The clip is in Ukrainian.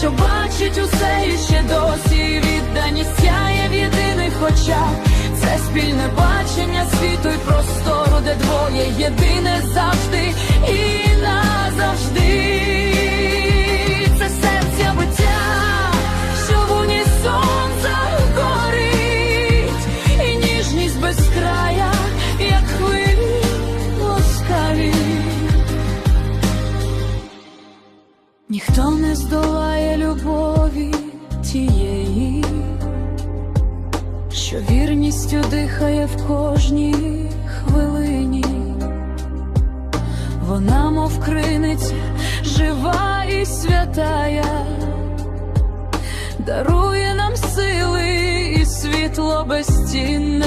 що бачить усе і ще досі відданість сяє в єдиних очах. Це спільне бачення світу й простору, де двоє єдине завжди і назавжди. Це серця биття, що в унісон загорить, і ніжність без края, як хвилі Ніхто не здолає любові тієї, що вірністю дихає в кожній хвилині. Вона, мов криниця, жива і святая, дарує нам сили і світло безцінне.